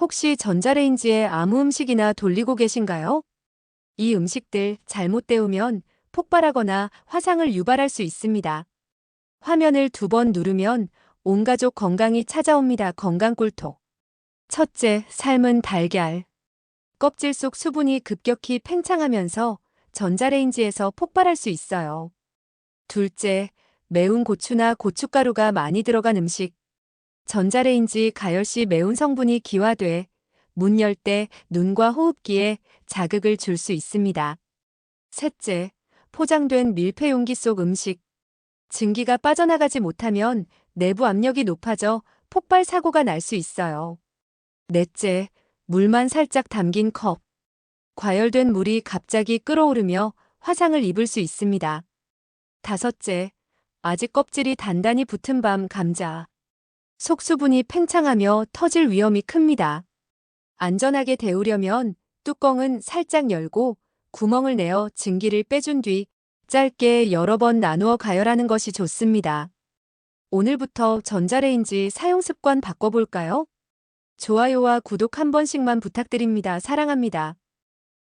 혹시 전자레인지에 아무 음식이나 돌리고 계신가요? 이 음식들 잘못 데우면 폭발하거나 화상을 유발할 수 있습니다. 화면을 두 번 누르면 온 가족 건강이 찾아옵니다. 건강 꿀톡. 첫째, 삶은 달걀. 껍질 속 수분이 급격히 팽창하면서 전자레인지에서 폭발할 수 있어요. 둘째, 매운 고추나 고춧가루가 많이 들어간 음식. 전자레인지 가열 시 매운 성분이 기화돼 문 열 때 눈과 호흡기에 자극을 줄 수 있습니다. 셋째, 포장된 밀폐 용기 속 음식. 증기가 빠져나가지 못하면 내부 압력이 높아져 폭발 사고가 날 수 있어요. 넷째, 물만 살짝 담긴 컵. 과열된 물이 갑자기 끓어오르며 화상을 입을 수 있습니다. 다섯째, 아직 껍질이 단단히 붙은 밤 감자. 속수분이 팽창하며 터질 위험이 큽니다. 안전하게 데우려면 뚜껑은 살짝 열고 구멍을 내어 증기를 빼준 뒤 짧게 여러 번 나누어 가열하는 것이 좋습니다. 오늘부터 전자레인지 사용 습관 바꿔볼까요? 좋아요와 구독 한 번씩만 부탁드립니다. 사랑합니다.